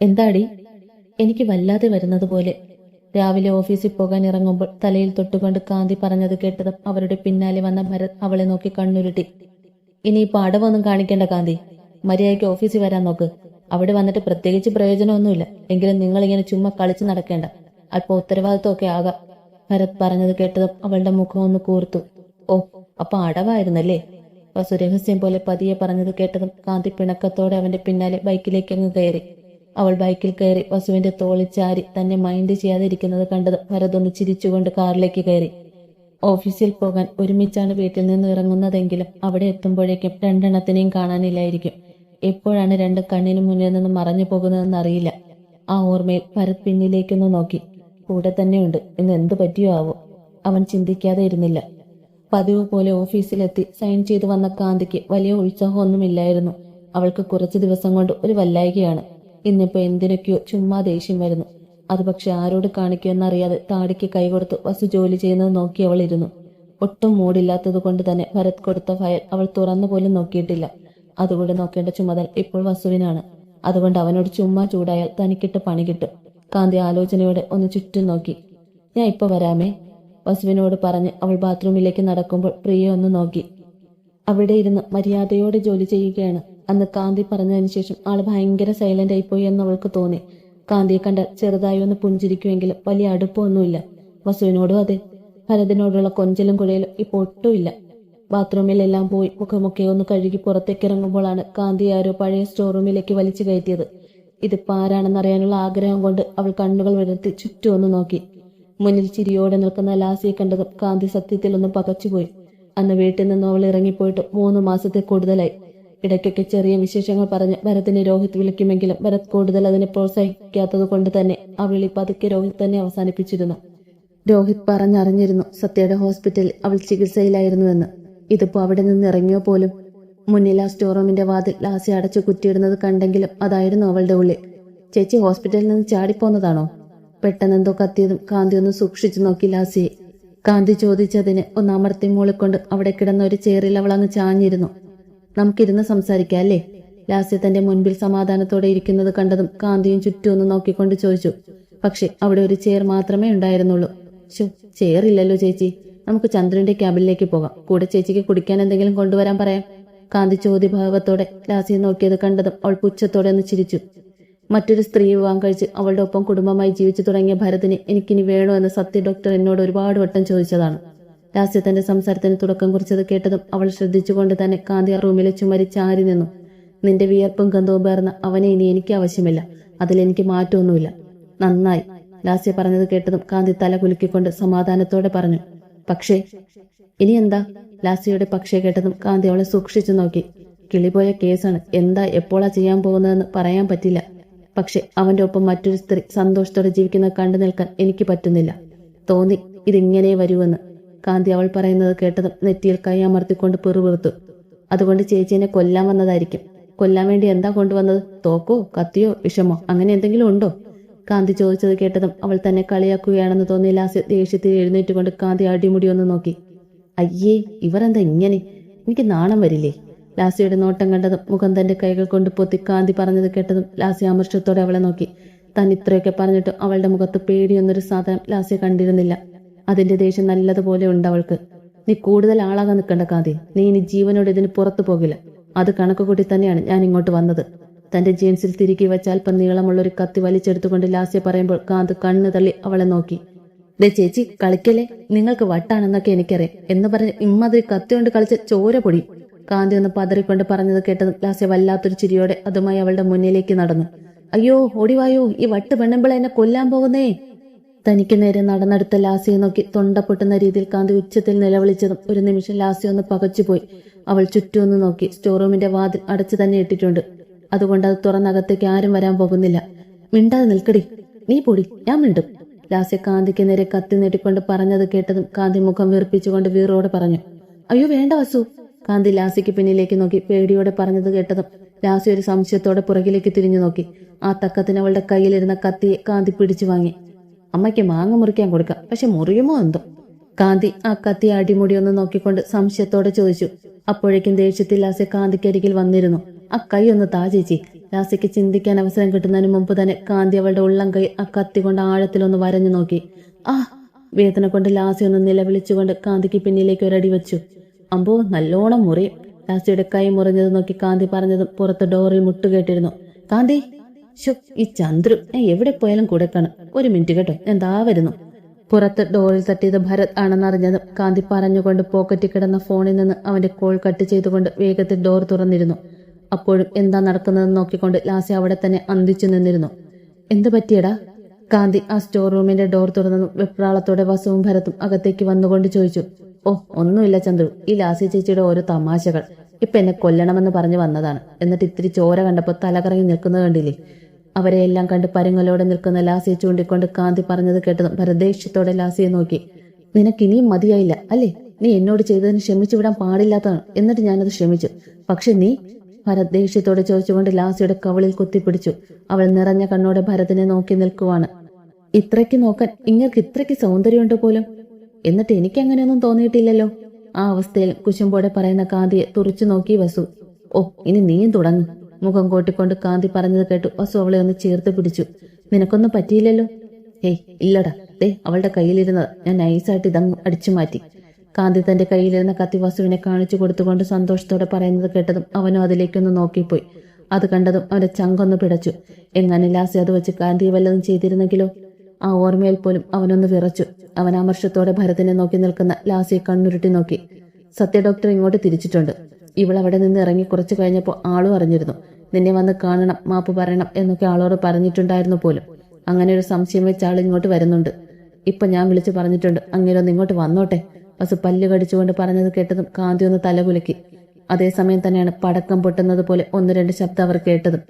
എന്താടി? എനിക്ക് വല്ലാതെ വരുന്നത് പോലെ. രാവിലെ ഓഫീസിൽ പോകാൻ ഇറങ്ങുമ്പോൾ തലയിൽ തൊട്ടുകൊണ്ട് കാന്തി പറഞ്ഞത് കേട്ടതും അവരുടെ പിന്നാലെ വന്ന ഭരത് അവളെ നോക്കി കണ്ണുരുട്ടി. ഇനി ഇപ്പൊ അടവൊന്നും കാണിക്കേണ്ട കാന്തി. മര്യാദയ്ക്ക് ഓഫീസിൽ വരാൻ നോക്ക്. അവിടെ വന്നിട്ട് പ്രത്യേകിച്ച് പ്രയോജനമൊന്നുമില്ല. എങ്കിലും നിങ്ങൾ ഇങ്ങനെ ചുമ്മാ കളിച്ചു നടക്കേണ്ട. അല്പം ഉത്തരവാദിത്വമൊക്കെ ആകാം. ഭരത് പറഞ്ഞത് കേട്ടതും അവളുടെ മുഖം ഒന്ന് കൂർത്തു. ഓ അപ്പൊ അടവായിരുന്നല്ലേ? വസുരഹസ്യം പോലെ പതിയെ പറഞ്ഞത് കേട്ടതും കാന്തി പിണക്കത്തോടെ അവന്റെ പിന്നാലെ ബൈക്കിലേക്ക് അങ്ങ് കയറി. അവൾ ബൈക്കിൽ കയറി വസുവിന്റെ തോളിൽ ചാരി തന്നെ മൈൻഡ് ചെയ്യാതിരിക്കുന്നത് കണ്ടത് വരതൊന്ന് ചിരിച്ചുകൊണ്ട് കാറിലേക്ക് കയറി. ഓഫീസിൽ പോകാൻ ഒരുമിച്ചാണ് വീട്ടിൽ നിന്ന് ഇറങ്ങുന്നതെങ്കിലും അവിടെ എത്തുമ്പോഴേക്കും രണ്ടെണ്ണത്തിനെയും കാണാനില്ലായിരിക്കും. എപ്പോഴാണ് രണ്ട് കണ്ണിന് മുന്നിൽ നിന്ന് മറഞ്ഞു പോകുന്നതെന്ന് അറിയില്ല. ആ ഓർമ്മയിൽ ഭരത് പിന്നിലേക്കൊന്ന് നോക്കി. കൂടെ തന്നെയുണ്ട്. ഇന്ന് എന്ത് പറ്റിയോ ആവോ? അവൻ ചിന്തിക്കാതെ ഇരുന്നില്ല. പതിവ് പോലെ ഓഫീസിലെത്തി സൈൻ ചെയ്തു വന്ന കാന്തിക്ക് വലിയ ഉത്സാഹമൊന്നുമില്ലായിരുന്നു. അവൾക്ക് കുറച്ച് ദിവസം കൊണ്ട് ഒരു വല്ലായികയാണ്. ഇന്നിപ്പോ എന്തിനൊക്കെയോ ചുമ്മാ ദേഷ്യം വരുന്നു. അത് പക്ഷെ ആരോട് കാണിക്കുമെന്നറിയാതെ താടിക്ക് കൈകൊടുത്ത് വസു ജോലി ചെയ്യുന്നത് നോക്കി അവൾ ഇരുന്നു. ഒട്ടും മൂടില്ലാത്തത് കൊണ്ട് തന്നെ ഭരത് കൊടുത്ത ഫയൽ അവൾ തുറന്നു പോലും നോക്കിയിട്ടില്ല. അതുകൂടെ നോക്കേണ്ട ചുമതല ഇപ്പോൾ വസുവിനാണ്. അതുകൊണ്ട് അവനോട് ചുമ്മാ ചൂടായാൽ തനിക്കിട്ട് പണി കിട്ടും. കാന്തി ആലോചനയോടെ ഒന്ന് ചുറ്റും നോക്കി. ഞാൻ ഇപ്പൊ വരാമേ? വസുവിനോട് പറഞ്ഞ് അവൾ ബാത്റൂമിലേക്ക് നടക്കുമ്പോൾ പ്രിയ ഒന്ന് നോക്കി. അവിടെ ഇരുന്ന് മര്യാദയോടെ ജോലി ചെയ്യുകയാണ്. അന്ന് കാന്തി പറഞ്ഞതിന് ശേഷം ആൾ ഭയങ്കര സൈലന്റ് ആയിപ്പോയി എന്ന് അവൾക്ക് തോന്നി. കാന്തിയെ കണ്ട ചെറുതായി ഒന്ന് പുഞ്ചിരിക്കുമെങ്കിലും വലിയ അടുപ്പമൊന്നുമില്ല. വസുവിനോടും അതെ. ഭരതിനോടുള്ള കൊഞ്ചലും കുഴയിലും ഇപ്പോൾ ഒട്ടുമില്ല. ബാത്റൂമിലെല്ലാം പോയി മുഖമൊക്കെ ഒന്ന് കഴുകി പുറത്തേക്ക് ഇറങ്ങുമ്പോഴാണ് കാന്തി ആരോ പഴയ സ്റ്റോർ റൂമിലേക്ക് വലിച്ചു കയറ്റിയത്. ഇത് പാരാണെന്നറിയാനുള്ള ആഗ്രഹം കൊണ്ട് അവൾ കണ്ണുകൾ വിടർത്തി ചുറ്റും ഒന്ന് നോക്കി. മുന്നിൽ ചിരിയോടെ നിൽക്കുന്ന ലാസിയെ കണ്ടതും കാന്തി സത്യത്തിൽ ഒന്ന് പകച്ചുപോയി. അന്ന് വീട്ടിൽ നിന്ന് അവൾ ഇറങ്ങിപ്പോയിട്ട് മൂന്ന് മാസത്തെ കൂടുതലായി. ഇടയ്ക്കൊക്കെ ചെറിയ വിശേഷങ്ങൾ പറഞ്ഞ് ഭരതിനെ രോഹിത് വിളിക്കുമെങ്കിലും ഭരത് കൂടുതൽ അതിനെ പ്രോത്സാഹിക്കാത്തത് കൊണ്ട് തന്നെ ആ വിളി പതുക്കെ രോഹിത് തന്നെ അവസാനിപ്പിച്ചിരുന്നു. രോഹിത് പറഞ്ഞറിഞ്ഞിരുന്നു സത്യയുടെ ഹോസ്പിറ്റലിൽ അവൾ ചികിത്സയിലായിരുന്നുവെന്ന്. ഇതിപ്പോ അവിടെ നിന്ന് ഇറങ്ങിയോ പോലും? മുന്നിൽ ആ സ്റ്റോർ റൂമിന്റെ വാതിൽ ലാസി അടച്ചു കുറ്റിയിടുന്നത് കണ്ടെങ്കിലും അതായിരുന്നു അവളുടെ ഉള്ളിൽ. ചേച്ചി ഹോസ്പിറ്റലിൽ നിന്ന് ചാടിപ്പോന്നതാണോ? പെട്ടെന്ന് എന്തോ കത്തിയതും കാന്തി ഒന്ന് സൂക്ഷിച്ചു നോക്കി ലാസിയെ. കാന്തി ചോദിച്ചതിന് ഒന്ന് അമർത്തി മൂളിക്കൊണ്ട് അവിടെ കിടന്ന ഒരു ചേറിൽ അവൾ അങ്ങ് ചാഞ്ഞിരുന്നു. നമുക്കിരുന്ന് സംസാരിക്കാം അല്ലേ? ലാസ്യ തന്റെ മുൻപിൽ സമാധാനത്തോടെ ഇരിക്കുന്നത് കണ്ടതും കാന്തിയും ചുറ്റും ഒന്ന് നോക്കിക്കൊണ്ട് ചോദിച്ചു പക്ഷെ അവിടെ ഒരു ചെയർ മാത്രമേ ഉണ്ടായിരുന്നുള്ളൂ. ശോ ചെയർ ഇല്ലല്ലോ ചേച്ചി. നമുക്ക് ചന്ദ്രന്റെ ക്യാബിനിലേക്ക് പോകാം. കൂടെ ചേച്ചിക്ക് കുടിക്കാൻ എന്തെങ്കിലും കൊണ്ടുവരാൻ പറയാം. കാന്തി ചോദ്യഭാവത്തോടെ ലാസിയെ നോക്കിയത് കണ്ടതും അവൾ പുച്ഛത്തോടെ ഒന്ന് ചിരിച്ചു. മറ്റൊരു സ്ത്രീ വിവാഹം കഴിച്ച് അവളുടെ ഒപ്പം കുടുംബമായി ജീവിച്ചു തുടങ്ങിയ ഭരതിന് എനിക്കിനി വേണോ എന്ന് സത്യ ഡോക്ടർ എന്നോട് ഒരുപാട് വട്ടം ചോദിച്ചതാണ്. ലാസ്യ തന്റെ സംസാരത്തിന് തുടക്കം കുറിച്ചത് കേട്ടതും അവൾ ശ്രദ്ധിച്ചുകൊണ്ട് തന്നെ കാന്തി ആ റൂമിലെ ചുമരി ചാരി നിന്നു. നിന്റെ വിയർപ്പും ഗന്ധവും പേർന്ന അവനെ ഇനി എനിക്ക് ആവശ്യമില്ല. അതിലെനിക്ക് മാറ്റമൊന്നുമില്ല. നന്നായി. ലാസ്യ പറഞ്ഞത് കേട്ടതും കാന്തി തല കുലുക്കിക്കൊണ്ട് സമാധാനത്തോടെ പറഞ്ഞു. പക്ഷേ ഇനി എന്താ? ലാസ്യയുടെ പക്ഷേ കേട്ടതും കാന്തി അവളെ സൂക്ഷിച്ചു നോക്കി. കിളിപോയ കേസാണ്. എന്താ എപ്പോഴാ ചെയ്യാൻ പോകുന്നതെന്ന് പറയാൻ പറ്റില്ല. പക്ഷെ അവന്റെ ഒപ്പം മറ്റൊരു സ്ത്രീ സന്തോഷത്തോടെ ജീവിക്കുന്നത് കണ്ടു നിൽക്കാൻ എനിക്ക് പറ്റുന്നില്ല. തോന്നി ഇതിങ്ങനെ വരുമെന്ന്. കാന്തി അവൾ പറയുന്നത് കേട്ടതും നെറ്റിയിൽ കൈ അമർത്തിക്കൊണ്ട് പെറുപെറുത്തു അതുകൊണ്ട് ചേച്ചീനെ കൊല്ലാൻ വന്നതായിരിക്കും. കൊല്ലാൻ വേണ്ടി എന്താ കൊണ്ടുവന്നത്? തോക്കോ കത്തിയോ വിഷമോ അങ്ങനെ എന്തെങ്കിലും ഉണ്ടോ? കാന്തി ചോദിച്ചത് കേട്ടതും അവൾ തന്നെ കളിയാക്കുകയാണെന്ന് തോന്നി ലാസ്യ ദേഷ്യത്തിൽ എഴുന്നേറ്റുകൊണ്ട് കാന്തി അടിമുടി ഒന്ന് നോക്കി. അയ്യേ ഇവർ എന്താ ഇങ്ങനെ? എനിക്ക് നാണം വരില്ലേ? ലാസിയുടെ നോട്ടം കണ്ടതും മുഖം തന്റെ കൈകൾ കൊണ്ട് പൊത്തി കാന്തി പറഞ്ഞത് കേട്ടതും ലാസി അമർഷത്തോടെ അവളെ നോക്കി. താൻ ഇത്രയൊക്കെ പറഞ്ഞിട്ടും അവളുടെ മുഖത്ത് പേടിയൊന്നൊരു സാധനം ലാസ്യ കണ്ടിരുന്നില്ല. അതിന്റെ ദേഷ്യം നല്ലതുപോലെ ഉണ്ട് അവൾക്ക്. നീ കൂടുതൽ ആളാകാൻ നിൽക്കണ്ട കാതി. നീ ഇനി ജീവനോട് ഇതിന് പുറത്തു പോകില്ല. അത് കണക്ക് കൂട്ടി തന്നെയാണ് ഞാൻ ഇങ്ങോട്ട് വന്നത്. തന്റെ ജീൻസിൽ തിരികെ വെച്ച അല്പം നീളമുള്ള ഒരു കത്തി വലിച്ചെടുത്തുകൊണ്ട് ലാസ്യ പറയുമ്പോൾ കാന്ത് കണ്ണു തള്ളി അവളെ നോക്കി. ദേ ചേച്ചി കളിക്കല്ലേ? നിങ്ങൾക്ക് വട്ടാണെന്നൊക്കെ എനിക്കറിയാം. എന്ന് പറഞ്ഞ് ഇമ്മതിരി കത്തി കൊണ്ട് കളിച്ച ചോര പൊടി. കാന്തി ഒന്ന് പതറിക്കൊണ്ട് പറഞ്ഞത് കേട്ടത് ലാസ്യ വല്ലാത്തൊരു ചിരിയോടെ അതുമായി അവളുടെ മുന്നിലേക്ക് നടന്നു. അയ്യോ ഓടിവായോ ഈ വട്ട് പെണ്ണുമ്പോൾ എന്നെ കൊല്ലാൻ പോകുന്നേ? തനിക്ക് നേരെ നടന്നെടുത്ത ലാസിയെ നോക്കി തൊണ്ട പൊട്ടുന്ന രീതിയിൽ കാന്തി ഉച്ചത്തിൽ നിലവിളിച്ചതും ഒരു നിമിഷം ലാസി ഒന്ന് പകച്ചുപോയി. അവൾ ചുറ്റുമൊന്ന് നോക്കി സ്റ്റോർ റൂമിന്റെ വാതിൽ അടച്ചു തന്നെ ഇട്ടിട്ടുണ്ട്. അതുകൊണ്ട് അത് തുറന്നകത്തേക്ക് ആരും വരാൻ പോകുന്നില്ല. മിണ്ടാതെ നിൽക്കടി. നീ പൊടി. ഞാൻ മിണ്ടും. ലാസ്യ കാന്തിക്ക് നേരെ കത്തി നീട്ടിക്കൊണ്ട് പറഞ്ഞത് കേട്ടതും കാന്തി മുഖം വീർപ്പിച്ചുകൊണ്ട് വീറോടെ പറഞ്ഞു. അയ്യോ വേണ്ട വസു. കാന്തി ലാസിക്ക് പിന്നിലേക്ക് നോക്കി പേടിയോടെ പറഞ്ഞത് കേട്ടതും ലാസി ഒരു സംശയത്തോടെ പുറകിലേക്ക് തിരിഞ്ഞു നോക്കി. ആ തക്കത്തിന് അവളുടെ കയ്യിലിരുന്ന കത്തിയെ കാന്തി പിടിച്ചു വാങ്ങി. അമ്മയ്ക്ക് മാങ്ങ മുറിക്കാൻ കൊടുക്കാം. പക്ഷെ മുറിയുമോ എന്തോ? കാന്തി ആ കത്തി അടിമുടി ഒന്ന് നോക്കിക്കൊണ്ട് സംശയത്തോടെ ചോദിച്ചു. അപ്പോഴേക്കും ദേഷ്യത്തിൽ ലാസ്യ കാന്തിക്കരികിൽ വന്നിരുന്നു. ആ കൈ ഒന്ന് താ ചേച്ചി. ലാസിക്ക് ചിന്തിക്കാൻ അവസരം കിട്ടുന്നതിന് മുമ്പ് തന്നെ കാന്തി അവളുടെ ഉള്ളം കൈ ആ കത്തി കൊണ്ട് ആഴത്തിലൊന്ന് വരഞ്ഞു നോക്കി. ആ വേദന കൊണ്ട് ലാസി ഒന്ന് നിലവിളിച്ചുകൊണ്ട് കാന്തിക്ക് പിന്നിലേക്ക് ഒരടി വെച്ചു. അമ്പോ നല്ലോണം മുറിയും ലാസിയുടെ കൈ മുറിഞ്ഞത് നോക്കി കാന്തി പറഞ്ഞതും പുറത്ത് ഡോറിൽ മുട്ടുകേട്ടിരുന്നു. കാന്തി ശോ ഈ ചന്ദ്രു എവിടെ പോയാലും കൂടെ കാണും. ഒരു മിനിറ്റ് കേട്ടോ ഞാൻ വരുന്നു? പുറത്ത് ഡോറിൽ തട്ടിയത് ഭരത് ആണെന്നറിഞ്ഞതും കാന്തി പറഞ്ഞുകൊണ്ട് പോക്കറ്റിൽ കിടന്ന ഫോണിൽ നിന്ന് അവന്റെ കോൾ കട്ട് ചെയ്തുകൊണ്ട് വേഗത്തിൽ ഡോർ തുറന്നിരുന്നു. അപ്പോഴും എന്താ നടക്കുന്നതെന്ന് നോക്കിക്കൊണ്ട് ലാസി അവിടെ തന്നെ അന്തിച്ചു നിന്നിരുന്നു. എന്ത് പറ്റിയടാ? കാന്തി ആ സ്റ്റോർ റൂമിന്റെ ഡോർ തുറന്നതും വെപ്രാളത്തോടെ വസുവും ഭരത്തും അകത്തേക്ക് വന്നുകൊണ്ട് ചോദിച്ചു. ഓ ഒന്നുമില്ല ചന്ദ്രു ഈ ലാസി ചേച്ചിയുടെ ഓരോ തമാശകൾ. ഇപ്പൊ എന്നെ കൊല്ലണമെന്ന് പറഞ്ഞു വന്നതാണ്. എന്നിട്ട് ഇത്തിരി ചോര കണ്ടപ്പോൾ തലകറങ്ങി നിൽക്കുന്നത് കണ്ടില്ലേ? അവരെ എല്ലാം കണ്ട് പരുങ്ങലോടെ നിൽക്കുന്ന ലാസിയെ ചൂണ്ടിക്കൊണ്ട് കാന്തി പറഞ്ഞത് കേട്ടതും ഭരദേഷ്യത്തോടെ ലാസിയെ നോക്കി. നിനക്ക് ഇനിയും മതിയായില്ല അല്ലേ? നീ എന്നോട് ചെയ്തതിന് ക്ഷമിച്ചു വിടാൻ പാടില്ലാത്തതാണ്. എന്നിട്ട് ഞാനത് ക്ഷമിച്ചു. പക്ഷെ നീ? ഭരത് ദേഷ്യത്തോടെ ചോദിച്ചുകൊണ്ട് ലാസിയുടെ കവളിൽ കുത്തിപ്പിടിച്ചു. അവൾ നിറഞ്ഞ കണ്ണോടെ ഭരതിനെ നോക്കി നിൽക്കുവാണ്. ഇത്രയ്ക്ക് നോക്കാൻ ഇങ്ങക്ക് ഇത്രയ്ക്ക് സൗന്ദര്യമുണ്ട് പോലും? എന്നിട്ട് എനിക്ക് അങ്ങനെയൊന്നും തോന്നിയിട്ടില്ലല്ലോ. ആ അവസ്ഥയിൽ കുശുമ്പോടെ പറയുന്ന കാന്തിയെ തുറച്ചു നോക്കി വസു. ഓ ഇനി നീയും തുടങ്ങ്. മുഖം കോട്ടിക്കൊണ്ട് കാന്തി പറഞ്ഞത് കേട്ടു. വസു അവളെ ഒന്ന് ചേർത്ത് പിടിച്ചു. നിനക്കൊന്നും പറ്റിയില്ലല്ലോ? ഏയ് ഇല്ലടാ. ദേ അവളുടെ കയ്യിലിരുന്നത് ഞാൻ നൈസായിട്ട് ഇതങ്ങ് അടിച്ചു മാറ്റി. കാന്തി തന്റെ കയ്യിലിരുന്ന കത്തി വസുവിനെ കാണിച്ചു കൊടുത്തുകൊണ്ട് സന്തോഷത്തോടെ പറയുന്നത് കേട്ടതും അവനും അതിലേക്കൊന്ന് നോക്കിപ്പോയി. അത് കണ്ടതും അവന്റെ ചങ്കൊന്ന് പിടച്ചു. എങ്ങനെ ലാസി അത് വെച്ച് കാന്തിയെ വല്ലതും ചെയ്തിരുന്നെങ്കിലോ? ആ ഓർമ്മയിൽ പോലും അവനൊന്ന് വിറച്ചു. അവൻ അമർഷത്തോടെ ഭരതനെ നോക്കി നിൽക്കുന്ന ലാസിയെ കണ്ണുരുട്ടി നോക്കി. സത്യ ഡോക്ടർ ഇങ്ങോട്ട് തിരിച്ചിട്ടുണ്ട്. ഇവൾ അവിടെ നിന്ന് ഇറങ്ങി കുറച്ചു കഴിഞ്ഞപ്പോൾ ആളും അറിഞ്ഞിരുന്നു. നിന്നെ വന്ന് കാണണം മാപ്പ് പറയണം എന്നൊക്കെ ആളോട് പറഞ്ഞിട്ടുണ്ടായിരുന്നു പോലും. അങ്ങനെ ഒരു സംശയം വെച്ച് ആൾ ഇങ്ങോട്ട് വരുന്നുണ്ട്. ഇപ്പൊ ഞാൻ വിളിച്ചു പറഞ്ഞിട്ടുണ്ട് അങ്ങനെ ഒന്ന് ഇങ്ങോട്ട് വന്നോട്ടെ. വസു പല്ല് കടിച്ചുകൊണ്ട് പറഞ്ഞത് കേട്ടതും കാന്തി ഒന്ന് തലകുലുക്കി അതേസമയം തന്നെയാണ് പടക്കം പൊട്ടുന്നത് പോലെ ഒന്ന് രണ്ട് ശബ്ദം അവർ കേട്ടതും.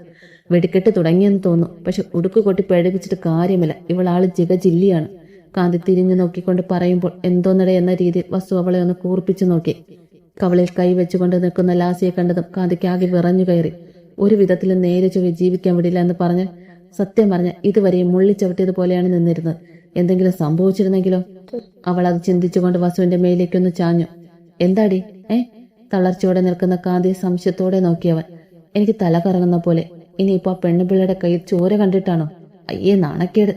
വെടിക്കെട്ട് തുടങ്ങിയെന്ന് തോന്നുന്നു. പക്ഷെ ഉടുക്ക് കൊട്ടി പേടിപ്പിച്ചിട്ട് കാര്യമില്ല. ഇവളാൾ ജിഗജില്ലിയാണ് കാന്തി തിരിഞ്ഞു നോക്കിക്കൊണ്ട് പറയുമ്പോൾ എന്തോന്നട എന്ന രീതിയിൽ വസു അവളെ ഒന്ന് കൂർപ്പിച്ചു നോക്കി. കവളിൽ കൈവച്ചുകൊണ്ട് നിൽക്കുന്ന ലാസിയെ കണ്ടതും കാന്തിക്കാകെ വിറഞ്ഞു കയറി. ഒരു വിധത്തിലും നേരെ ചൊവ്വെ ജീവിക്കാൻ വിടില്ല എന്ന് പറഞ്ഞ് സത്യം പറഞ്ഞ ഇതുവരെ മുള്ളി ചവിട്ടിയതുപോലെയാണ് നിന്നിരുന്നത്. എന്തെങ്കിലും സംഭവിച്ചിരുന്നെങ്കിലോ? അവൾ അത് ചിന്തിച്ചുകൊണ്ട് വസുവിന്റെ മേലേക്കൊന്ന് ചാഞ്ഞു. എന്താടി? ഏ? തളർച്ചയോടെ നിൽക്കുന്ന കാന്തിയെ സംശയത്തോടെ നോക്കിയവൻ. എനിക്ക് തല കറങ്ങുന്ന പോലെ. ഇനിയിപ്പോ ആ പെണ്ണുപിള്ളയുടെ കയ്യിൽ ചോര കണ്ടിട്ടാണോ? അയ്യേ നാണക്കേട്.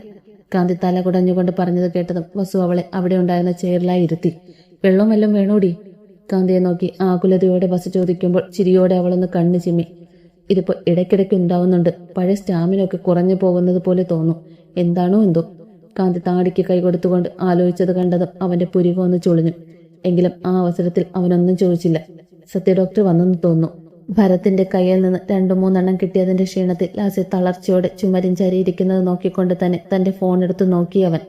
കാന്തി തല കുടഞ്ഞുകൊണ്ട് പറഞ്ഞത് കേട്ടതും വസു അവളെ അവിടെ ഉണ്ടായിരുന്ന ചെയറിലായി ഇരുത്തി. വെള്ളം വല്ലതും വേണോടി? കാന്തിയെ നോക്കി ആകുലതയോടെ ബസ് ചോദിക്കുമ്പോൾ ചിരിയോടെ അവളൊന്ന് കണ്ണു ചിമ്മി. ഇതിപ്പോ ഇടയ്ക്കിടയ്ക്ക് ഉണ്ടാവുന്നുണ്ട്. പഴയ സ്റ്റാമിനൊക്കെ കുറഞ്ഞു പോകുന്നത് പോലെ തോന്നും. എന്താണോ എന്തോ. കാന്തി താടിക്ക് കൈ കൊടുത്തുകൊണ്ട് ആലോചിച്ചത് കണ്ടതും അവന്റെ പുരികൊന്ന് ചുളിഞ്ഞു. എങ്കിലും ആ അവസരത്തിൽ അവനൊന്നും ചോദിച്ചില്ല. സത്യ ഡോക്ടർ വന്നെന്ന് തോന്നുന്നു. ഭരത്തിന്റെ കയ്യിൽ നിന്ന് രണ്ടു മൂന്നെണ്ണം കിട്ടിയതിന്റെ ക്ഷീണത്തിൽ ലാസി തളർച്ചയോടെ ചുമരിൻ ചരിയിരിക്കുന്നത് നോക്കിക്കൊണ്ട് തന്നെ തന്റെ ഫോൺ എടുത്ത് നോക്കിയവൻ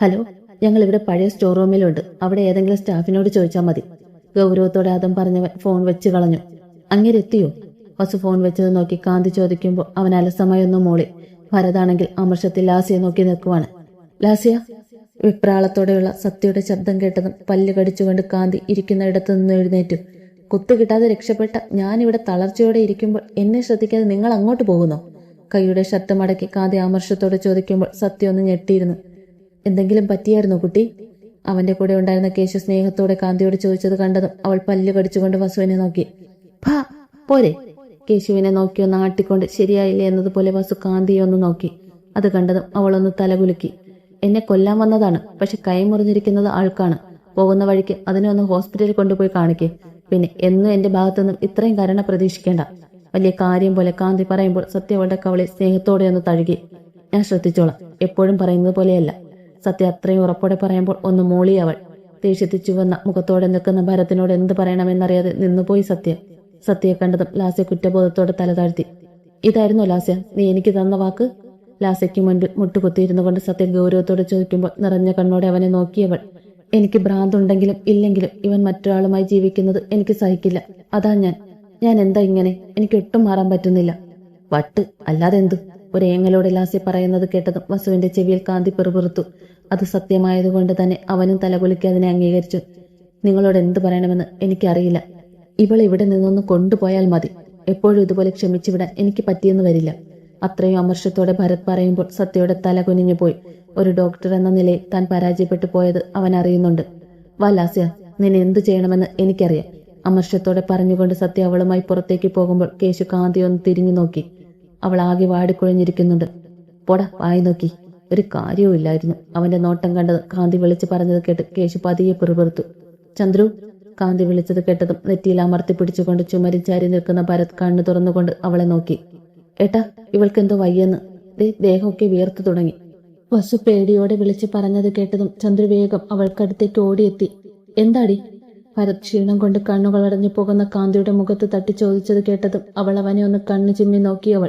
ഹലോ ഞങ്ങൾ ഇവിടെ പഴയ സ്റ്റോർ റൂമിലുണ്ട്. അവിടെ ഏതെങ്കിലും സ്റ്റാഫിനോട് ചോദിച്ചാൽ മതി. ഗൗരവത്തോടെ അതും പറഞ്ഞവൻ ഫോൺ വെച്ച് കളഞ്ഞു. അങ്ങേരെത്തിയോ? വസു ഫോൺ വെച്ചത് നോക്കി കാന്തി ചോദിക്കുമ്പോൾ അവൻ അലസമയൊന്നും മൂളി. ഭരതാണെങ്കിൽ അമർഷത്തിൽ ലാസിയെ നോക്കി നിൽക്കുവാണ്. ലാസിയ വിപ്രാളത്തോടെയുള്ള സത്യയുടെ ശബ്ദം കേട്ടതും പല്ല് കടിച്ചുകൊണ്ട് കാന്തി ഇരിക്കുന്ന ഇടത്തു നിന്ന് എഴുന്നേറ്റു. കുത്തു കിട്ടാതെ രക്ഷപ്പെട്ട ഞാനിവിടെ തളർച്ചയോടെ ഇരിക്കുമ്പോൾ എന്നെ ശ്രദ്ധിക്കാതെ നിങ്ങൾ അങ്ങോട്ട് പോകുന്നോ? കൈയുടെ ഷർട്ട് മടക്കി കാന്തി അമർഷത്തോടെ ചോദിക്കുമ്പോൾ സത്യം ഒന്ന് ഞെട്ടിയിരുന്നു. എന്തെങ്കിലും പറ്റിയായിരുന്നു കുട്ടി? അവന്റെ കൂടെ ഉണ്ടായിരുന്ന കേശു സ്നേഹത്തോടെ കാന്തിയോട് ചോദിച്ചത് കണ്ടതും അവൾ പല്ല് കടിച്ചുകൊണ്ട് വസുവിനെ നോക്കി. ഭാ പോരെ. കേശുവിനെ നോക്കി ഒന്ന് ആട്ടിക്കൊണ്ട് ശരിയായില്ലേ എന്നതുപോലെ വസു കാന്തിയെ ഒന്ന് നോക്കി. അത് കണ്ടതും അവളൊന്ന് തലകുലുക്കി. എന്നെ കൊല്ലാൻ വന്നതാണ് പക്ഷെ കൈ മുറിഞ്ഞിരിക്കുന്നത് ആൾക്കാണ്. പോകുന്ന വഴിക്ക് അതിനെ ഒന്ന് ഹോസ്പിറ്റലിൽ കൊണ്ടുപോയി കാണിക്കേ. പിന്നെ എന്നും എന്റെ ഭാഗത്തുനിന്നും ഇത്രയും കരുണ പ്രതീക്ഷിക്കേണ്ട. വലിയ കാര്യം പോലെ കാന്തി പറയുമ്പോൾ സത്യ അവളുടെ കവളെ സ്നേഹത്തോടെ ഒന്ന് തഴുകി. ഞാൻ ശ്രദ്ധിച്ചോളാം. എപ്പോഴും പറയുന്നത് പോലെയല്ല. സത്യ അത്രയും ഉറപ്പോടെ പറയുമ്പോൾ ഒന്ന് മൂളി അവൾ. ദേഷ്യത്തിൽ ചുവന്ന മുഖത്തോടെ നിൽക്കുന്ന ഭരത്തിനോട് എന്ത് പറയണമെന്നറിയാതെ നിന്നുപോയി സത്യ. സത്യയെ കണ്ടതും ലാസ്യ കുറ്റബോധത്തോടെ തല താഴ്ത്തി. ഇതായിരുന്നു ലാസ്യ നീ എനിക്ക് തന്ന വാക്ക്? ലാസ്യയ്ക്ക് മുൻപിൽ മുട്ടുകുത്തിയിരുന്നു കൊണ്ട് സത്യ ഗൗരവത്തോടെ ചോദിക്കുമ്പോൾ നിറഞ്ഞ കണ്ണോടെ അവനെ നോക്കിയവൾ എനിക്ക് ഭ്രാന്തുണ്ടെങ്കിലും ഇല്ലെങ്കിലും ഇവൻ മറ്റൊരാളുമായി ജീവിക്കുന്നത് എനിക്ക് സഹിക്കില്ല. അതാ ഞാൻ. ഞാൻ എന്താ ഇങ്ങനെ? എനിക്ക് ഒട്ടും മാറാൻ പറ്റുന്നില്ല. വട്ട്? അല്ലാതെ എന്തു ഒരു ഏങ്ങലോടെ ലാസി പറയുന്നത് കേട്ടതും വസുവിന്റെ ചെവിയിൽ കാന്തി പെറുപുറുത്തു. അത് സത്യമായതുകൊണ്ട് തന്നെ അവനും തലകുലിക്ക് അതിനെ അംഗീകരിച്ചു. നിങ്ങളോട് എന്ത് പറയണമെന്ന് എനിക്കറിയില്ല. ഇവൾ ഇവിടെ നിന്നൊന്ന് കൊണ്ടുപോയാൽ മതി. എപ്പോഴും ഇതുപോലെ ക്ഷമിച്ചു വിടാൻ എനിക്ക് പറ്റിയെന്ന് വരില്ല. അത്രയും അമർഷത്തോടെ ഭരത് പറയുമ്പോൾ സത്യയുടെ തല കുനിഞ്ഞു പോയി ഒരു ഡോക്ടർ എന്ന നിലയിൽ താൻ പരാജയപ്പെട്ടു പോയത് അവൻ അറിയുന്നുണ്ട്. വാ ലാസ്യ നിന്നെ എന്തു ചെയ്യണമെന്ന് എനിക്കറിയാം. അമർഷത്തോടെ പറഞ്ഞുകൊണ്ട് സത്യ അവളുമായി പുറത്തേക്ക് പോകുമ്പോൾ കേശു കാന്തി ഒന്ന് തിരിഞ്ഞു നോക്കി അവൾ ആകെ വാടിക്കുഴഞ്ഞിരിക്കുന്നുണ്ട്. പോടാ വായി നോക്കി. ഒരു കാര്യവും ഇല്ലായിരുന്നു. അവന്റെ നോട്ടം കണ്ടത് കാന്തി വിളിച്ച് പറഞ്ഞത് കേട്ട് കേശു പതിയെ പിറുപിറുത്തു. ചന്ദ്രു കാന്തി വിളിച്ചത് കേട്ടതും നെറ്റിയിൽ അമർത്തി പിടിച്ചുകൊണ്ട് ചുമരി ചാരി നിൽക്കുന്ന ഭരത് കണ്ണു തുറന്നുകൊണ്ട് അവളെ നോക്കി. ഏട്ടാ ഇവൾക്ക് എന്തോ വയ്യെന്ന്. ദേ ദേഹമൊക്കെ വിയർത്തു തുടങ്ങി. വസു പേടിയോടെ വിളിച്ച് പറഞ്ഞത് കേട്ടതും ചന്ദ്രു വേഗം അവൾക്കടുത്തേക്ക് ഓടിയെത്തി. എന്താടി? ഭരത് ക്ഷീണം കൊണ്ട് കണ്ണുകൾ അടഞ്ഞു പോകുന്ന കാന്തിയുടെ മുഖത്ത് തട്ടി ചോദിച്ചത് കേട്ടതും അവൾ അവനെ ഒന്ന് കണ്ണു ചിമ്മി നോക്കിയവൾ.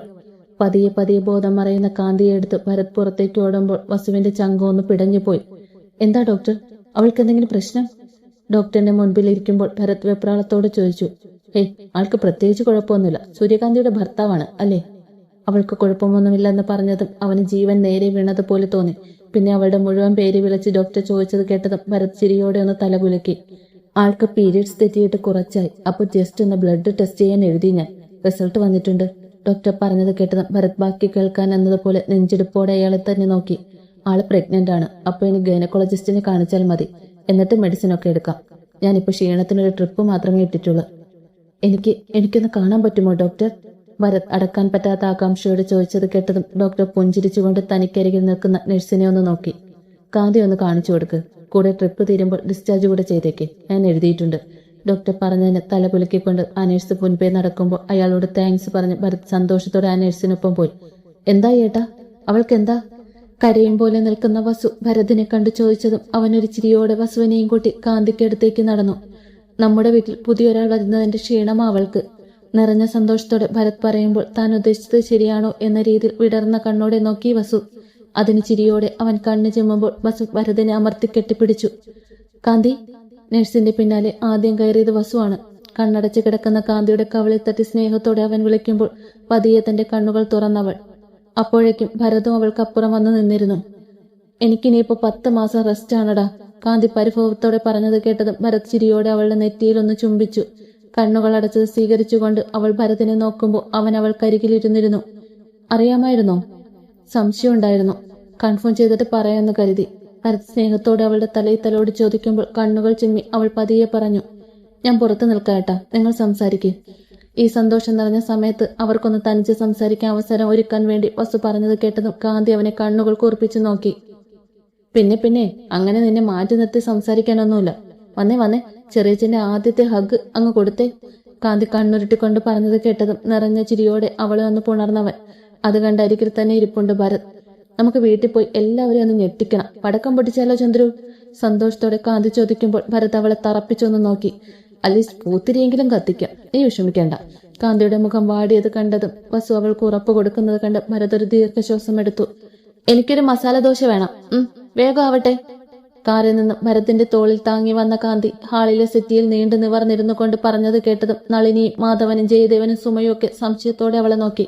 പതിയെ പതിയെ ബോധം മറയുന്ന കാന്തിയെ എടുത്ത് ഭരത് പുറത്തേക്ക് ഓടുമ്പോൾ വസുവിന്റെ ചങ്കം ഒന്ന് പിടഞ്ഞുപോയി. എന്താ ഡോക്ടർ? അവൾക്ക് എന്തെങ്കിലും പ്രശ്നം? ഡോക്ടറിന്റെ മുൻപിൽ ഇരിക്കുമ്പോൾ ഭരത് വെപ്രാളത്തോട് ചോദിച്ചു. ഹേയ് ആൾക്ക് പ്രത്യേകിച്ച് കുഴപ്പമൊന്നുമില്ല. സൂര്യകാന്തിയുടെ ഭർത്താവാണ് അല്ലേ? അവൾക്ക് കുഴപ്പമൊന്നുമില്ലെന്ന് പറഞ്ഞതും അവന് ജീവൻ നേരെ വീണതുപോലെ തോന്നി. പിന്നെ അവളുടെ മുഴുവൻ പേര് വിളിച്ച് ഡോക്ടർ ചോദിച്ചത് കേട്ടതും ഭരത് ചിരിയോടെ ഒന്ന് തലകുലുക്കി. ആൾക്ക് പീരീഡ്സ് തെറ്റിയിട്ട് കുറച്ചായി. അപ്പോൾ ജസ്റ്റ് ഒന്ന് ബ്ലഡ് ടെസ്റ്റ് ചെയ്യാൻ എഴുതി ഞാൻ. റിസൾട്ട് വന്നിട്ടുണ്ട്. ഡോക്ടർ പറഞ്ഞത് കേട്ടത് ഭരത് ബാക്കി കേൾക്കാൻ എന്നതുപോലെ നെഞ്ചെടുപ്പോടെ അയാളെ തന്നെ നോക്കി. ആൾ പ്രഗ്നന്റ് ആണ്. അപ്പോൾ ഇനി ഗൈനക്കോളജിസ്റ്റിനെ കാണിച്ചാൽ മതി. എന്നിട്ട് മെഡിസിൻ ഒക്കെ എടുക്കാം. ഞാനിപ്പോൾ ക്ഷീണത്തിനൊരു ട്രിപ്പ് മാത്രമേ ഇട്ടിട്ടുള്ളൂ. എനിക്ക് എനിക്കൊന്ന് കാണാൻ പറ്റുമോ ഡോക്ടർ ഭരത് അടക്കാൻ പറ്റാത്ത ആകാംക്ഷയോട് ചോദിച്ചത് കേട്ടതും ഡോക്ടർ പുഞ്ചിരിച്ചുകൊണ്ട് തനിക്കരികിൽ നിൽക്കുന്ന നഴ്സിനെ ഒന്ന് നോക്കി. കാന്തി ഒന്ന് കാണിച്ചു കൊടുക്ക്. കൂടെ ട്രിപ്പ് തീരുമ്പോൾ ഡിസ്ചാർജ് കൂടെ ചെയ്തേക്ക്. ഞാൻ എഴുതിയിട്ടുണ്ട്. ഡോക്ടർ പറഞ്ഞതിന് തല കുലുക്കിക്കൊണ്ട് ആ നേഴ്സ് മുൻപേ നടക്കുമ്പോൾ അയാളോട് താങ്ക്സ് പറഞ്ഞ് ഭരത് സന്തോഷത്തോടെ ആ നേഴ്സിനൊപ്പം പോയി. എന്താ ഏട്ടാ? അവൾക്ക് എന്താ കരയും പോലെ നിൽക്കുന്ന വസു ഭരതിനെ കണ്ടു ചോദിച്ചതും അവനൊരു ചിരിയോടെ വസുവിനെയും കൂട്ടി കാന്തിക്കടുത്തേക്ക് നടന്നു. നമ്മുടെ വീട്ടിൽ പുതിയൊരാൾ വരുന്നതിന്റെ ക്ഷീണം അവൾക്ക്. നിറഞ്ഞ സന്തോഷത്തോടെ ഭരത് പറയുമ്പോൾ താൻ ഉദ്ദേശിച്ചത് ശരിയാണോ എന്ന രീതിയിൽ വിടർന്ന കണ്ണോടെ നോക്കി വസു. അതിന് ചിരിയോടെ അവൻ കണ്ണു ചെമ്മുമ്പോൾ വസു ഭരതിനെ അമർത്തി കെട്ടിപ്പിടിച്ചു. കാന്തി നഴ്സിന്റെ പിന്നാലെ ആദ്യം കയറിയത് വസുവാണ്. കണ്ണടച്ച് കിടക്കുന്ന കാന്തിയുടെ കവളിൽ തട്ടി സ്നേഹത്തോടെ അവൻ വിളിക്കുമ്പോൾ പതിയെ തന്റെ കണ്ണുകൾ തുറന്നവൾ. അപ്പോഴേക്കും ഭരതും അവൾക്കപ്പുറം വന്നു നിന്നിരുന്നു. എനിക്കിനിയിപ്പോ പത്ത് മാസം റെസ്റ്റ് ആണടാ കാന്തി പരിഭവത്തോടെ പറഞ്ഞത് കേട്ടതും ഭരത് ചിരിയോടെ അവളുടെ നെറ്റിയിലൊന്ന് ചുംബിച്ചു. കണ്ണുകൾ അടച്ചത് സ്വീകരിച്ചുകൊണ്ട് അവൾ ഭരതിനെ നോക്കുമ്പോൾ അവൻ അവൾ കരികിലിരുന്നിരുന്നു അറിയാമായിരുന്നോ? സംശയം ഉണ്ടായിരുന്നു കൺഫേം ചെയ്തിട്ട് പറയാമെന്ന് കരുതി. സ്നേഹത്തോടെ അവളുടെ തലയിൽ തലോട് ചോദിക്കുമ്പോൾ കണ്ണുകൾ ചിമ്മി അവൾ പതിയെ പറഞ്ഞു ഞാൻ പുറത്തു നിൽക്കാട്ടാ നിങ്ങൾ സംസാരിക്കേ ഈ സന്തോഷം നിറഞ്ഞ സമയത്ത് അവർക്കൊന്ന് തനിച്ച് സംസാരിക്കാൻ അവസരം ഒരുക്കാൻ വേണ്ടി വസു പറഞ്ഞത് കേട്ടതും കാന്തി അവനെ കണ്ണുകൾ കുറിപ്പിച്ചു നോക്കി. പിന്നെ പിന്നെ അങ്ങനെ നിന്നെ മാറ്റി നിർത്തി സംസാരിക്കാനൊന്നുമില്ല. വന്നേ വന്നേ ചെറിയച്ചന്റെ ആദ്യത്തെ ഹഗ് അങ്ങ് കൊടുത്തേ കാന്തി കണ്ണുരുട്ടിക്കൊണ്ട് പറഞ്ഞത് കേട്ടതും നിറഞ്ഞ ചിരിയോടെ അവളെ ഒന്ന് പുണർന്നവൻ. അത് കണ്ട് അരികിൽ തന്നെ ഇരിപ്പുണ്ട് ഭരത്. നമുക്ക് വീട്ടിൽ പോയി എല്ലാവരെയും ഒന്ന് ഞെട്ടിക്കണം. പടക്കം പൊട്ടിച്ചാലോ ചന്ദ്രു? സന്തോഷത്തോടെ കാന്തി ചോദിക്കുമ്പോൾ ഭരത് അവളെ തറപ്പിച്ചൊന്ന് നോക്കി. അലീസ് പൂത്തിരിയെങ്കിലും കത്തിക്കാം. നീ വിഷമിക്കേണ്ട. കാന്തിയുടെ മുഖം വാടിയത് കണ്ടതും വസു അവൾക്ക് ഉറപ്പ് കൊടുക്കുന്നത് കണ്ട് ഭരത് ഒരു ദീർഘശ്വാസം എടുത്തു. എനിക്കൊരു മസാല ദോശ വേണം. ഉം വേഗം ആവട്ടെ. കാറിൽ നിന്ന് ഭരത്തിന്റെ തോളിൽ താങ്ങി വന്ന കാന്തി ഹാളിലെ സെറ്റിയിൽ നീണ്ടു നിവർന്നിരുന്നു കൊണ്ട് പറഞ്ഞത് കേട്ടതും നളിനിയും മാധവനും ജയദേവനും സുമയും ഒക്കെ സംശയത്തോടെ അവളെ നോക്കി.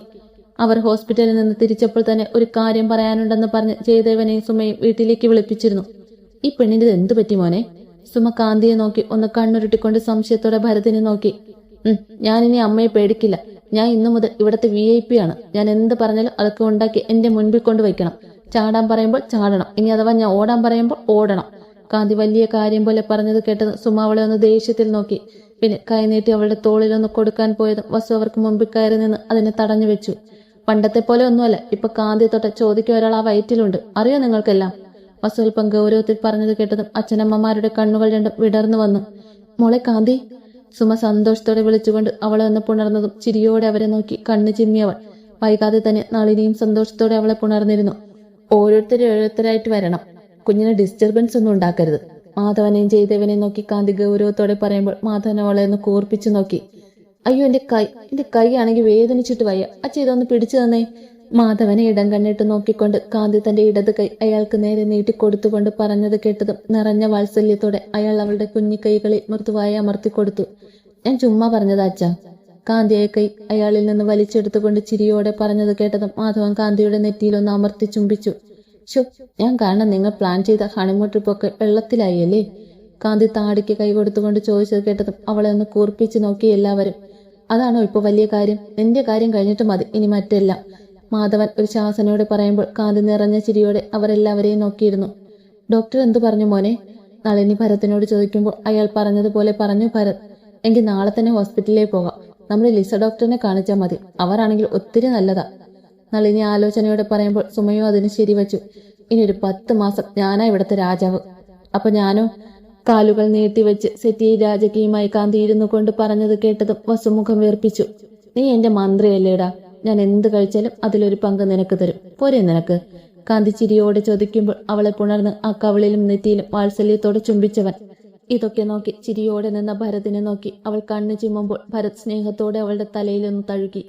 അവർ ഹോസ്പിറ്റലിൽ നിന്ന് തിരിച്ചപ്പോൾ തന്നെ ഒരു കാര്യം പറയാനുണ്ടെന്ന് പറഞ്ഞ് ജയദേവനെയും സുമയും വീട്ടിലേക്ക് വിളിപ്പിച്ചിരുന്നു. ഈ പെണ്ണിന്റെ എന്തു പറ്റി മോനെ? സുമ കാന്തിയെ നോക്കി ഒന്ന് കണ്ണുരുട്ടിക്കൊണ്ട് സംശയത്തോടെ ഭരതിനെ നോക്കി. ഞാനിനി അമ്മയെ പേടിക്കില്ല. ഞാൻ ഇന്നു മുതൽ ഇവിടുത്തെ വി ഐ പി ആണ്. ഞാൻ എന്ത് പറഞ്ഞാലും അതൊക്കെ ഉണ്ടാക്കി എന്റെ മുൻപിൽ കൊണ്ട് വയ്ക്കണം. ചാടാൻ പറയുമ്പോൾ ചാടണം. ഇനി അഥവാ ഞാൻ ഓടാൻ പറയുമ്പോൾ ഓടണം. കാന്തി വലിയ കാര്യം പോലെ പറഞ്ഞത് കേട്ടത് സുമ അവളെ ഒന്ന് ദേഷ്യത്തിൽ നോക്കി. പിന്നെ കൈനീട്ടി അവളുടെ തോളിലൊന്ന് കൊടുക്കാൻ പോയതും വസു അവർക്ക് മുമ്പിൽ കയറി നിന്ന് അതിനെ തടഞ്ഞു വെച്ചു. പണ്ടത്തെ പോലെ ഒന്നുമല്ല. ഇപ്പൊ കാന്തി തൊട്ട ചോദിക്കുക ഒരാൾ ആ വയറ്റിലുണ്ട്. അറിയോ നിങ്ങൾക്കെല്ലാം? വസൂൽപ്പം ഗൗരവത്തിൽ പറഞ്ഞത് കേട്ടതും അച്ഛനമ്മമാരുടെ കണ്ണുകൾ രണ്ടും വിടർന്നു വന്നു. മോളെ കാന്തി. സുമ സന്തോഷത്തോടെ വിളിച്ചുകൊണ്ട് അവളെ ഒന്ന് പുണർന്നതും ചിരിയോടെ അവരെ നോക്കി കണ്ണു ചിമ്മിയവൾ വൈകാതെ തന്നെ നളിനിയും സന്തോഷത്തോടെ അവളെ പുണർന്നിരുന്നു. ഓരോരുത്തരും ഓരോരുത്തരായിട്ട് വരണം. കുഞ്ഞിന് ഡിസ്റ്റർബൻസ് ഒന്നും ഉണ്ടാക്കരുത്. മാധവനെയും ജയദേവനെയും നോക്കി കാന്തി ഗൗരവത്തോടെ പറയുമ്പോൾ മാധവൻ അവളെ ഒന്ന് കൂർപ്പിച്ചു നോക്കി. അയ്യോ എന്റെ കൈ എന്റെ കൈയാണെങ്കിൽ വേദനിച്ചിട്ട് വയ്യ. അച്ഛ ഇതൊന്ന് പിടിച്ചു തന്നേ. മാധവനെ ഇടം കണ്ണിട്ട് നോക്കിക്കൊണ്ട് കാന്തി തന്റെ ഇടത് കൈ അയാൾക്ക് നേരെ നീട്ടിക്കൊടുത്തുകൊണ്ട് പറഞ്ഞത് കേട്ടതും നിറഞ്ഞ വാത്സല്യത്തോടെ അയാൾ അവളുടെ കുഞ്ഞി കൈകളിൽ മൃദുവായി അമർത്തിക്കൊടുത്തു. ഞാൻ ചുമ്മാ പറഞ്ഞതാ അച്ഛ. കാന്തിയെ കൈ അയാളിൽ നിന്ന് വലിച്ചെടുത്തുകൊണ്ട് ചിരിയോടെ പറഞ്ഞത് കേട്ടതും മാധവൻ കാന്തിയുടെ നെറ്റിയിലൊന്ന് അമർത്തി ചുംബിച്ചു. ഷോ ഞാൻ കാരണം നിങ്ങൾ പ്ലാൻ ചെയ്ത ഹണിമൂൺ ട്രിപ്പൊക്കെ വെള്ളത്തിലായി അല്ലേ? കാന്തി താടിക്ക് കൈ കൊടുത്തുകൊണ്ട് ചോദിച്ചത് കേട്ടതും അവളെ ഒന്ന് കൂർപ്പിച്ച് നോക്കി എല്ലാവരും അതാണോ ഇപ്പൊ വലിയ കാര്യം? നിന്റെ കാര്യം കഴിഞ്ഞിട്ട് മതി ഇനി മറ്റെല്ലാം. മാധവൻ ഒരു ശാസനയോട് പറയുമ്പോൾ കാന്തി നിറഞ്ഞ ചിരിയോടെ അവരെല്ലാവരെയും നോക്കിയിരുന്നു. ഡോക്ടർ എന്തു പറഞ്ഞു മോനെ? നളിനി ഭരത്തിനോട് ചോദിക്കുമ്പോൾ അയാൾ പറഞ്ഞതുപോലെ പറഞ്ഞു ഭരത് എങ്കിൽ നാളെ തന്നെ ഹോസ്പിറ്റലിലേക്ക് പോകാം. നമ്മൾ ലിസ ഡോക്ടറിനെ കാണിച്ചാൽ മതി അവരാണെങ്കിൽ ഒത്തിരി നല്ലതാ. നളിനി ആലോചനയോടെ പറയുമ്പോൾ സുമയോ അതിന് ശരിവച്ചു ഇനി ഒരു പത്ത് മാസം ഞാനാ ഇവിടുത്തെ രാജാവ്. അപ്പൊ ഞാനോ? കാലുകൾ നീട്ടിവെച്ച് സെറ്റിയെ രാജകീയമായി കാന്തി ഇരുന്നു കൊണ്ട് പറഞ്ഞത് കേട്ടതും വസുമുഖം വീർപ്പിച്ചു നീ എന്റെ മന്ത്രിയല്ലേടാ. ഞാൻ എന്ത് കഴിച്ചാലും അതിലൊരു പങ്ക് നിനക്ക് തരും. പോരെ നിനക്ക്. കാന്തി ചിരിയോടെ ചോദിക്കുമ്പോൾ അവളെ പുണർന്ന് ആ കവളിലും നെറ്റിയിലും വാത്സല്യത്തോടെ ചുംബിച്ചവൻ. ഇതൊക്കെ നോക്കി ചിരിയോടെ നിന്ന ഭരതിനെ നോക്കി അവൾ കണ്ണു ചിമ്മുമ്പോൾ ഭരത് സ്നേഹത്തോടെ അവളുടെ തലയിലൊന്ന് തഴുകി.